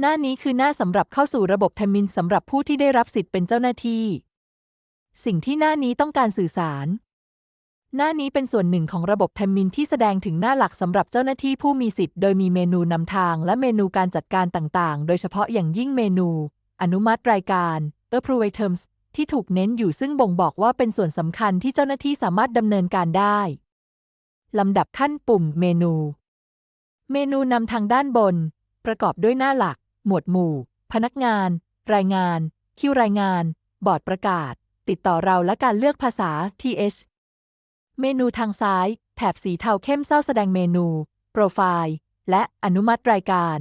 หน้านี้คือหน้าสำหรับเข้าสู่ระบบแทมินสำหรับผู้ที่ได้รับสิทธิ์เป็นเจ้าหน้าที่ สิ่งที่หน้านี้ต้องการสื่อสาร หน้านี้เป็นส่วนหนึ่งของระบบแทมินที่แสดงถึงหน้าหลักสำหรับเจ้าหน้าที่ผู้มีสิทธิ์โดยมีเมนูนำทางและเมนูการจัดการต่างๆ โดยเฉพาะอย่างยิ่งเมนู อนุมัติรายการ approve items ที่ถูกเน้นอยู่ซึ่งบ่งบอกว่าเป็นส่วนสำคัญที่เจ้าหน้าที่สามารถดำเนินการได้ลำดับขั้นปุ่มเมนู เมนูนำทางด้านบน ประกอบด้วยหน้าหลัก หมวดหมู่ พนักงาน รายงาน คิวรายงาน บอร์ดประกาศ ติดต่อเราและการเลือกภาษา th เมนูทางซ้าย แถบสีเทาเข้มเศร้าแสดงเมนู โปรไฟล์ และอนุมัติรายการ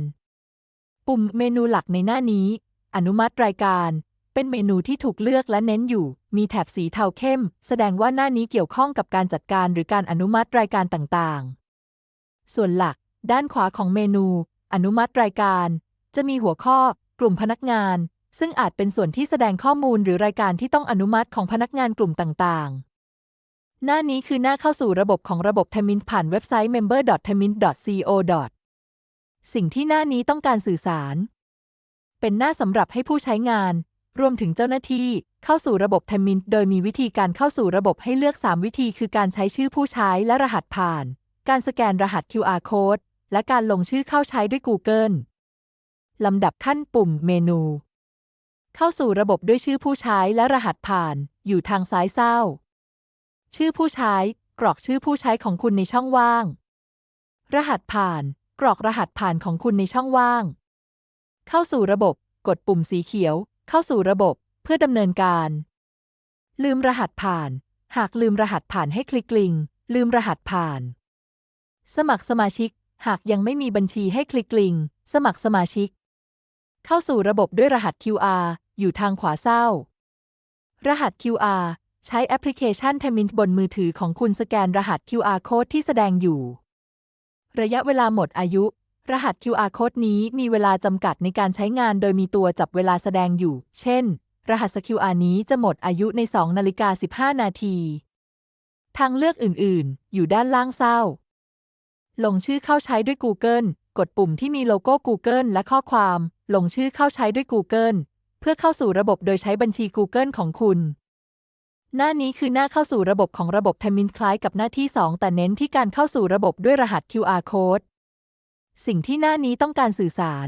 ปุ่มเมนูหลักในหน้านี้ อนุมัติรายการ เป็นเมนูที่ถูกเลือกและเน้นอยู่ มีแถบสีเทาเข้ม แสดงว่าหน้านี้เกี่ยวข้องกับการจัดการหรือการอนุมัติรายการต่างๆ ส่วนหลัก ด้านขวาของเมนู อนุมัติรายการ จะมีหัวข้อกลุ่มพนักงาน ซึ่งอาจเป็นส่วนที่แสดงข้อมูลหรือรายการที่ต้องอนุมัติของพนักงานกลุ่มต่างๆ หน้านี้คือหน้าเข้าสู่ระบบของระบบ t e m i n ผ่านเว็บไซต์ member.temin.co. สิ่งที่หน้านี้ต้องการสื่อสาร เป็นหน้าสำหรับให้ผู้ใช้งาน รวมถึงเจ้าหน้าที่ เข้าสู่ระบบ t e m i n โดยมีวิธีการเข้าสู่ระบบให้เลือก 3 วิธี คือการใช้ชื่อผู้ใช้และรหัสผ่าน การสแกนรหัส QR code และการลงชื่อเข้าใช้ด้วย Google ลำดับขั้นปุ่มเมนู เข้าสู่ระบบด้วยชื่อผู้ใช้และรหัสผ่านอยู่ทางซ้ายเศร้า ชื่อผู้ใช้กรอกชื่อผู้ใช้ของคุณในช่องว่าง รหัสผ่าน กรอกรหัสผ่านของคุณในช่องว่าง เข้าสู่ระบบ กดปุ่มสีเขียว เข้าสู่ระบบ เพื่อดำเนินการ ลืมรหัสผ่าน หากลืมรหัสผ่านให้คลิกลิง ลืมรหัสผ่าน สมัครสมาชิก หากยังไม่มีบัญชีให้คลิกลิง สมัครสมาชิก เข้าสู่ระบบด้วยรหัส QR อยู่ทางขวาเศร้า รหัส QR ใช้แอปพลิเคชัน t e m i n บนมือถือของคุณสแกนรหัส QR code ที่แสดงอยู่ ระยะเวลาหมดอายุ รหัส QR code นี้มีเวลาจำกัดในการใช้งานโดยมีตัวจับเวลาแสดงอยู่ เช่น รหัส QR นี้จะหมดอายุใน 2 นาฬิกา 15 นาที ทางเลือกอื่น ๆ อยู่ด้านล่างเศร้า ลงชื่อเข้าใช้ด้วย Google กดปุ่มที่มีโลโก้ Google และข้อความ ลงชื่อเข้าใช้ด้วย Google เพื่อเข้าสู่ระบบโดยใช้บัญชี Google ของคุณ หน้านี้คือหน้าเข้าสู่ระบบของระบบ t e m i n คล้ายกับหน้าที่ 2 แต่เน้นที่การเข้าสู่ระบบด้วยรหัส QR code สิ่งที่หน้านี้ต้องการสื่อสาร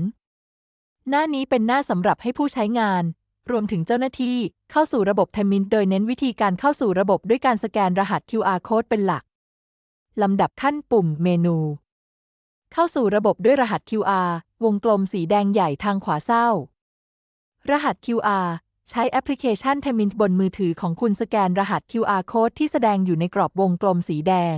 หน้านี้เป็นหน้าสำหรับให้ผู้ใช้งาน รวมถึงเจ้าหน้าที่เข้าสู่ระบบ t e m i n โดยเน้นวิธีการเข้าสู่ระบบด้วยการสแกนรหัส QR code เป็นหลักลำดับขั้นปุ่มเมนู เข้าสู่ระบบด้วยรหัส QR วงกลมสีแดงใหญ่ทางขวาเศร้า รหัส QR ใช้แอปพลิเคชัน t e m i n บนมือถือของคุณสแกนรหัส QR code ที่แสดงอยู่ในกรอบวงกลมสีแดง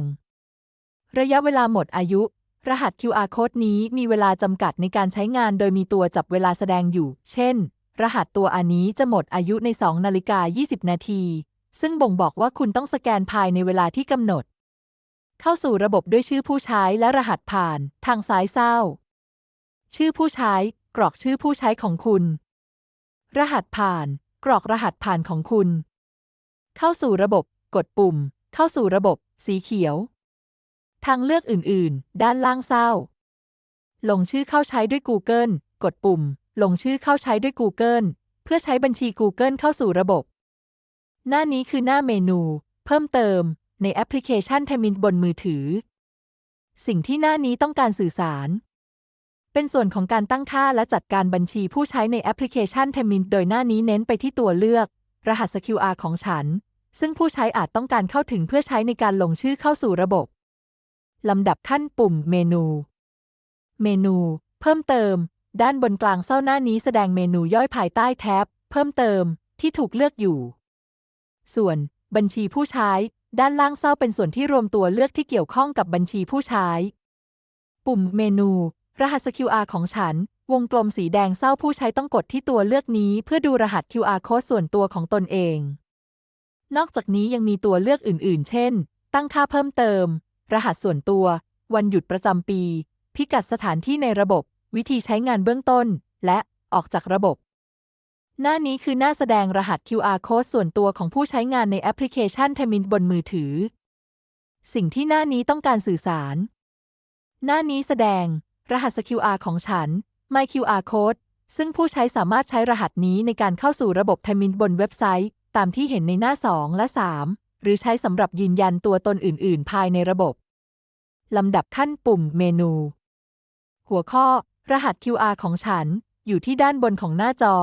ระยะเวลาหมดอายุ รหัส QR code นี้มีเวลาจำกัดในการใช้งานโดยมีตัวจับเวลาแสดงอยู่ เช่น รหัสตัวอันนี้จะหมดอายุใน 2 นาฬิกา 20 นาที ซึ่งบ่งบอกว่าคุณต้องสแกนภายในเวลาที่กำหนด เข้าสู่ระบบด้วยชื่อผู้ใช้และรหัสผ่าน ทางซ้ายเศร้า ชื่อผู้ใช้ กรอกชื่อผู้ใช้ของคุณ รหัสผ่าน กรอกรหัสผ่านของคุณ เข้าสู่ระบบ กดปุ่ม เข้าสู่ระบบ สีเขียว ทางเลือกอื่น ๆ ด้านล่างเศร้า ลงชื่อเข้าใช้ด้วย Google กดปุ่ม ลงชื่อเข้าใช้ด้วย Google เพื่อใช้บัญชี Google เข้าสู่ระบบ หน้านี้คือหน้าเมนู เพิ่มเติม ในแอปพลิเคชัน t e m i n บนมือถือ สิ่งที่หน้านี้ต้องการสื่อสาร เป็นส่วนของการตั้งค่าและจัดการบัญชีผู้ใช้ในแอปพลิเคชัน t e m i n โดยหน้านี้เน้นไปที่ตัวเลือก รหัส QR ของฉัน ซึ่งผู้ใช้อาจต้องการเข้าถึงเพื่อใช้ในการลงชื่อเข้าสู่ระบบ ลำดับขั้นปุ่มเมนู เมนู เพิ่มเติม ด้านบนกลางเส้าหน้านี้แสดงเมนูย่อยภายใต้แท็บ เพิ่มเติมที่ถูกเลือกอยู่ ส่วน บัญชีผู้ใช้ ด้านล่างเส้าเป็นส่วนที่รวมตัวเลือกที่เกี่ยวข้องกับบัญชีผู้ใช้ ปุ่มเมนู รหัส QR ของฉัน วงกลมสีแดงเศร้าผู้ใช้ต้องกดที่ตัวเลือกนี้ เพื่อดูรหัส QR code ส่วนตัวของตนเอง นอกจากนี้ยังมีตัวเลือกอื่น ๆ เช่น ตั้งค่าเพิ่มเติม รหัสส่วนตัว วันหยุดประจำปี พิกัดสถานที่ในระบบ วิธีใช้งานเบื้องต้น และออกจากระบบ หน้านี้คือหน้าแสดงรหัส QR code ส่วนตัวของผู้ใช้งานในแอปพลิเคชัน t e m i n บนมือถือ สิ่งที่หน้านี้ต้องการสื่อสาร หน้านี้แสดง รหัส QR ของฉัน My QR Code ซึ่งผู้ใช้สามารถใช้รหัสนี้ในการเข้าสู่ระบบไทมินบนเว็บไซต์ ตามที่เห็นในหน้า 2 และ 3 หรือใช้สำหรับยืนยันตัวตนอื่น ๆ ภายในระบบลำดับขั้นปุ่มเมนู หัวข้อ รหัส QR ของฉัน อยู่ที่ด้านบนของหน้าจอ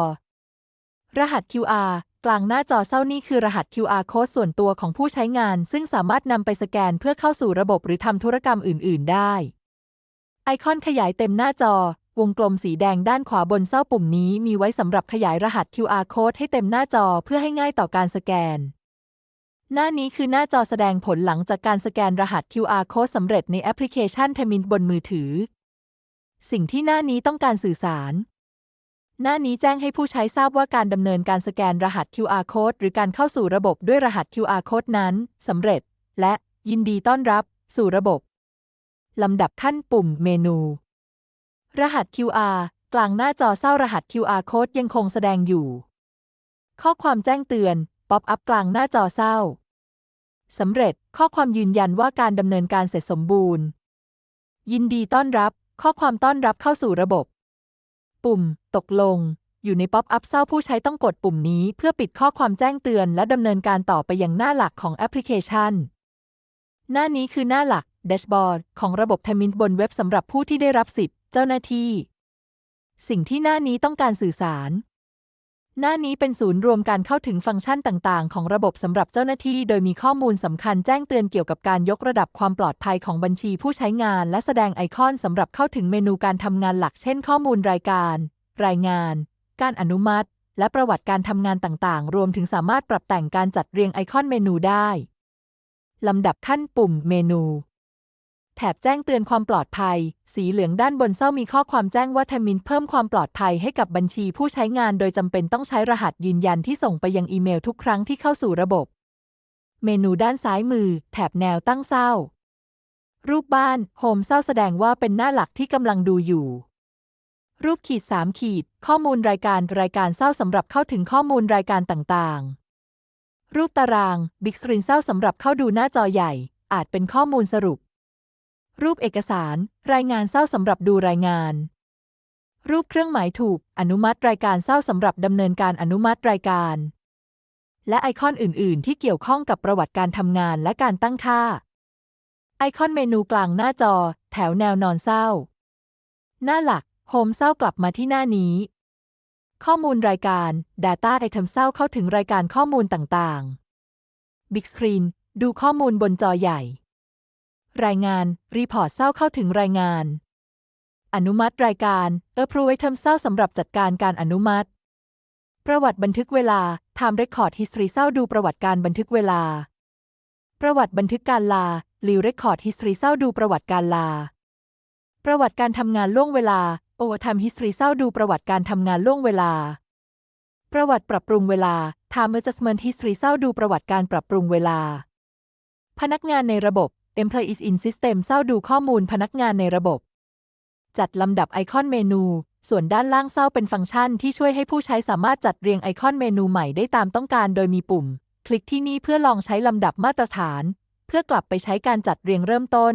รหัส QR กลางหน้าจอเศร้านี่คือรหัส QR Code ส่วนตัวของผู้ใช้งาน ซึ่งสามารถนำไปสแกนเพื่อเข้าสู่ระบบหรือทำธุรกรรมอื่น ๆ ได้ ไอคอนขยายเต็มหน้าจอ วงกลมสีแดงด้านขวาบนเส้าปุ่มนี้มีไว้สำหรับขยายรหัส QR Code ให้เต็มหน้าจอเพื่อให้ง่ายต่อการสแกน หน้านี้คือหน้าจอแสดงผลหลังจากการสแกนรหัส QR Code สำเร็จในแอปพลิเคชันเทมินบนมือถือ สิ่งที่หน้านี้ต้องการสื่อสาร หน้านี้แจ้งให้ผู้ใช้ทราบว่าการดำเนินการสแกนรหัส QR Code หรือการเข้าสู่ระบบด้วยรหัส QR Code นั้นสำเร็จ และยินดีต้อนรับสู่ระบบลำดับขั้นปุ่มเมนู รหัส QR กลางหน้าจอเศร้ารหัส QR Code ยังคงแสดงอยู่ ข้อความแจ้งเตือนป๊อปอัพกลางหน้าจอเศร้าสำเร็จข้อความยืนยันว่าการดำเนินการเสร็จสมบูรณ์ ยินดีต้อนรับ ข้อความต้อนรับเข้าสู่ระบบ ปุ่ม ตกลง อยู่ในป๊อปอัพเศร้าผู้ใช้ต้องกดปุ่มนี้เพื่อปิดข้อความแจ้งเตือนและดำเนินการต่อไปยังหน้าหลักของแอปพลิเคชัน หน้านี้คือหน้าหลักแดชบอร์ดของระบบเทมินบนเว็บสำหรับผู้ที่ได้รับสิทธิ์เจ้าหน้าที่ สิ่งที่หน้านี้ต้องการสื่อสาร หน้านี้เป็นศูนย์รวมการเข้าถึงฟังก์ชันต่างๆ ของระบบสำหรับเจ้าหน้าที่ โดยมีข้อมูลสำคัญแจ้งเตือนเกี่ยวกับการยกระดับความปลอดภัยของบัญชีผู้ใช้งาน และแสดงไอคอนสำหรับเข้าถึงเมนูการทำงานหลัก เช่น ข้อมูลรายการ รายงาน การอนุมัติ และประวัติการทำงานต่างๆ รวมถึงสามารถปรับแต่งการจัดเรียงไอคอนเมนูได้ลำดับขั้นปุ่มเมนู แถบแจ้งเตือนความปลอดภัย สีเหลืองด้านบนเศร้ามีข้อความแจ้งว่าทมินเพิ่มความปลอดภัยให้กับบัญชีผู้ใช้งานโดยจำเป็นต้องใช้รหัสยืนยันที่ส่งไปยังอีเมลทุกครั้งที่เข้าสู่ระบบ เมนูด้านซ้ายมือ แถบแนวตั้งเศร้า รูปบ้านโฮมเศร้าแสดงว่าเป็นหน้าหลักที่กำลังดูอยู่ รูปขีด 3 ขีด ข้อมูลรายการรายการเศร้าสำหรับเข้าถึงข้อมูลรายการต่างๆ รูปตารางบิ๊กส r รีนเศร้าสำหรับเข้าดูหน้าจอใหญ่ อาจเป็นข้อมูลสรุป รูปเอกสาร รายงานเศร้าสำหรับดูรายงาน รูปเครื่องหมายถูก อนุมัติรายการเศร้าสำหรับดำเนินการอนุมัติรายการ และไอคอนอื่น ๆ ที่เกี่ยวข้องกับประวัติการทำงานและการตั้งค่า ไอคอนเมนูกลางหน้าจอ แถวแนวนอนเศร้า หน้าหลักโฮมเศร้ากลับมาที่หน้านี้ ข้อมูลรายการ Data Item เศร้าเข้าถึงรายการข้อมูลต่าง ๆ Big Screen ดูข้อมูลบนจอใหญ่ รายงาน รีพอร์ตเศร้าเข้าถึงรายงาน อนุมัติรายการ Approve Item เศร้าสำหรับจัดการการอนุมัติ ประวัติบันทึกเวลา Time Record History เศร้าดูประวัติการบันทึกเวลา ประวัติบันทึกการลา Leave Record History เศร้าดูประวัติการลา ประวัติการทำงานล่วงเวลา Overtime History เศร้าดูประวัติการทำงานล่วงเวลา ประวัติปรับปรุงเวลา Time Adjustment History เศร้าดูประวัติการปรับปรุงเวลา พนักงานในระบบ Employees in System เศร้าดูข้อมูลพนักงานในระบบ จัดลำดับไอคอนเมนู ส่วนด้านล่างเศร้าเป็นฟังก์ชันที่ช่วยให้ผู้ใช้สามารถจัดเรียงไอคอนเมนูใหม่ได้ตามต้องการ โดยมีปุ่ม คลิกที่นี่เพื่อลองใช้ลำดับมาตรฐาน เพื่อกลับไปใช้การจัดเรียงเริ่มต้น